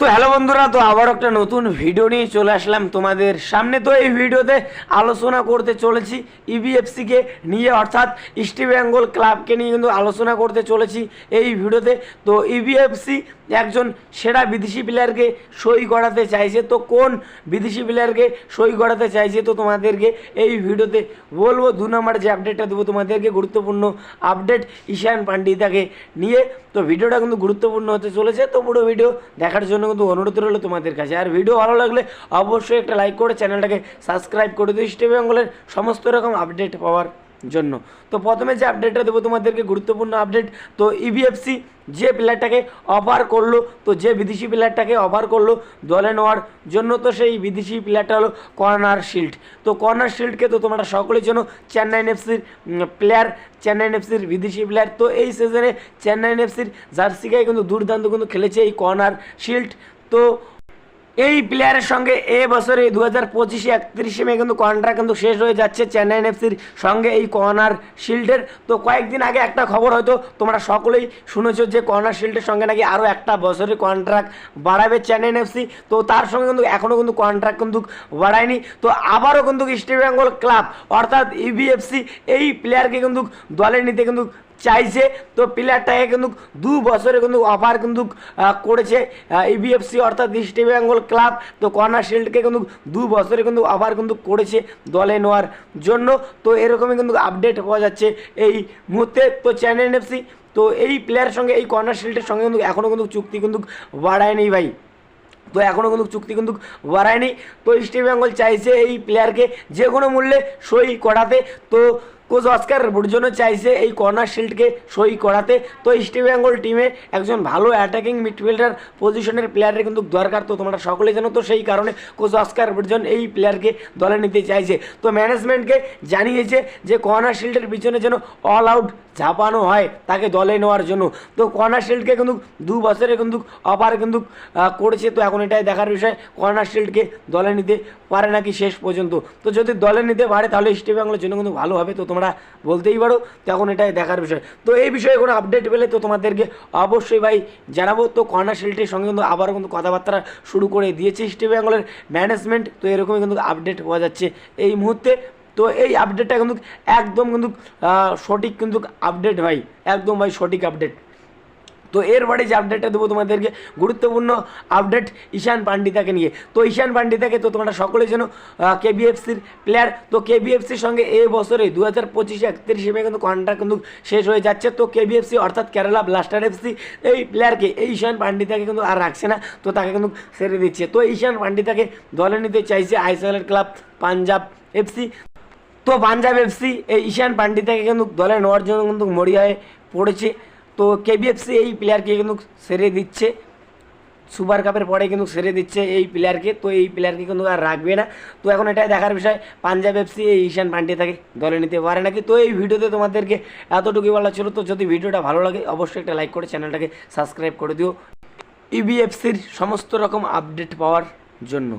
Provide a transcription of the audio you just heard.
তো হ্যালো বন্ধুরা, তো আবার একটা নতুন ভিডিও নিয়ে চলে আসলাম তোমাদের সামনে। তো এই ভিডিওতে আলোচনা করতে চলেছি E ইবিএফসিকে নিয়ে, অর্থাৎ ইস্ট বেঙ্গল ক্লাবকে নিয়ে কিন্তু আলোচনা করতে চলেছি এই ভিডিওতে। তো E ইবিএফসি একজন সেরা বিদেশি প্লেয়ারকে সই করাতে চাইছে। তো কোন বিদেশি প্লেয়ারকে সই করাতে চাইছে, তো তোমাদেরকে এই ভিডিওতে বলব। দু নম্বর যে আপডেটটা দেবো, তোমাদেরকে গুরুত্বপূর্ণ আপডেট ঈশান পান্ডিতাকে নিয়ে। তো ভিডিওটা কিন্তু গুরুত্বপূর্ণ হতে চলেছে। তো পুরো ভিডিও দেখার জন্য কিন্তু অনুরোধ রইল তোমাদের কাছে। আর ভিডিও ভালো লাগলে অবশ্যই একটা লাইক করে চ্যানেলটাকে সাবস্ক্রাইব করে দিও। স্টে বেঙ্গলের সমস্ত রকম আপডেট পাওয়ার। জন্য। তো প্রথমে যে আপডেটটা দেবো তোমাদেরকে, গুরুত্বপূর্ণ আপডেট তো E ইবিএফসি যে প্লেয়ারটাকে অফার করল, তো যে বিদেশি প্লেয়ারটাকে অফার করল দলে নেওয়ার জন্য, তো সেই বিদেশি প্লেয়ারটা হলো কর্নার শিল্ড তো কর্নার শিল্ডকে তো তোমরা সকলের জন্য চেন্নাইন এফসির প্লেয়ার চেন্নাইন এফসির বিদেশি প্লেয়ার তো এই সিজনে চেন্নাইন এফসির জার্সি গায়ে কিন্তু দুর্দান্ত কিন্তু খেলেছে এই কর্নার শিল্ড তো এই প্লেয়ারের সঙ্গে এ বছরে দু হাজার পঁচিশে একত্রিশে মে কিন্তু কন্ট্রাক্ট কিন্তু শেষ হয়ে যাচ্ছে চেন্নাই এফসির সঙ্গে এই কর্নার শিল্ডের তো কয়েকদিন আগে একটা খবর হয়তো তোমরা সকলেই শুনেছো যে কর্নার শিল্ডের সঙ্গে নাকি আরও একটা বছরের কন্ট্রাক্ট বাড়াবে চেন্নাই এফসি। তো তার সঙ্গে কিন্তু এখনও কিন্তু কন্ট্রাক্ট কিন্তু বাড়ায়নি। তো আবারও কিন্তু ইস্ট বেঙ্গল ক্লাব অর্থাৎ E ইবিএফসি এই প্লেয়ারকে কিন্তু দলে নিতে কিন্তু চাইছে। তো প্লেয়ারটাকে কিন্তু দু বছরে কিন্তু অফার কিন্তু করেছে ইবিএফসি অর্থাৎ ইস্ট বেঙ্গল ক্লাব তো কর্নার শিল্ডকে কিন্তু দু বছরে কিন্তু অফার কিন্তু করেছে দলে নেওয়ার জন্য। তো এরকমই কিন্তু আপডেট পাওয়া যাচ্ছে এই মুহূর্তে। তো চেন্নাই এফসি তো এই প্লেয়ারের সঙ্গে, এই কর্নার শিল্ডের সঙ্গে কিন্তু এখনও কিন্তু চুক্তি কিন্তু বাড়ায়নি ভাই। তো এখনও কিন্তু চুক্তি কিন্তু বাড়ায়নি। তো ইস্ট বেঙ্গল চাইছে এই প্লেয়ারকে যে কোনো মূল্যে সই করাতে। তো কোচ অস্কার জন্য চাইছে এই কর্নার শিল্ডকে সই করাতে। তো ইস্ট বেঙ্গল টিমে একজন ভালো অ্যাটাকিং মিডফিল্ডার পজিশনের প্লেয়ারের কিন্তু দরকার। তো তোমরা সকলে জানো, তো সেই কারণে কোচ অস্কার বুর্জন এই প্লেয়ারকে দলে নিতে চাইছে। তো ম্যানেজমেন্টকে জানিয়েছে যে কর্নার শিল্ডের পিছনে যেন অল আউট ঝাঁপানো হয় তাকে দলে নেওয়ার জন্য। তো কর্নার শিল্ডকে কিন্তু দু বছরে কিন্তু অফার কিন্তু করেছে। তো এখন এটাই দেখার বিষয়, কর্নার শিল্ডকে দলে নিতে পারে নাকি শেষ পর্যন্ত? তো যদি দলে নিতে পারে তাহলে ইস্ট বেঙ্গলের জন্য কিন্তু ভালো হবে। তো তোমরা বলতেই পারো। তখন এটাই দেখার বিষয়। তো এই বিষয়ে কোনো আপডেট পেলে তো তোমাদেরকে অবশ্যই ভাই জানাব। তো কর্নার শিল্ডের সঙ্গে কিন্তু আবারও কিন্তু কথাবার্তা শুরু করে দিয়েছে ইস্ট বেঙ্গলের ম্যানেজমেন্ট তো এরকমই কিন্তু আপডেট পাওয়া যাচ্ছে এই মুহূর্তে। তো এই আপডেটটা কিন্তু একদম কিন্তু সঠিক কিন্তু আপডেট ভাই। একদম ভাই সঠিক আপডেট তো এরপরে যে আপডেটটা দেবো তোমাদেরকে, গুরুত্বপূর্ণ আপডেট ঈশান পান্ডিতাকে নিয়ে। তো ঈশান পান্ডিতাকে তো তোমরা সকলের জন্য কেবিএফসির প্লেয়ার তো কেবিএফসির সঙ্গে এই বছরে দু হাজার পঁচিশে একত্রিশে মে কিন্তু কন্ট্রাক্ট কিন্তু শেষ হয়ে যাচ্ছে। তো কেবিএফসি অর্থাৎ কেরালা ব্লাস্টার এফসি এই প্লেয়ারকে এই ঈশান পান্ডিতাকে কিন্তু আর রাখছে না, তো তাকে কিন্তু ছেড়ে দিচ্ছে। তো ঈশান পান্ডিতাকে দলে নিতে চাইছে আইসিএলের ক্লাব পাঞ্জাব এফসি তো পাঞ্জাব এফসি এই ঈশান পান্ডিতাকে কিন্তু দলে নেওয়ার জন্য কিন্তু মরিয়া হয়ে পড়েছে। তো কেবিএফসি এই প্লেয়ারকে কিন্তু সেরে দিচ্ছে। সুপার কাপের পরে কিন্তু সেরে দিচ্ছে এই প্লেয়ারকে তো এই প্লেয়ারকে কিন্তু আর রাখবে না। তো এখন এটাই দেখার বিষয় পাঞ্জাব এফসি এই ঈশান পান্ডিতাকে দলে নিতে পারে নাকি? তো এই ভিডিওতে তোমাদেরকে এতটুকুই বলা ছিল। তো যদি ভিডিওটা ভালো লাগে, অবশ্যই একটা লাইক করে চ্যানেলটাকে সাবস্ক্রাইব করে দিও। ইবিএফসির সমস্ত রকম আপডেট পাওয়ার জন্য।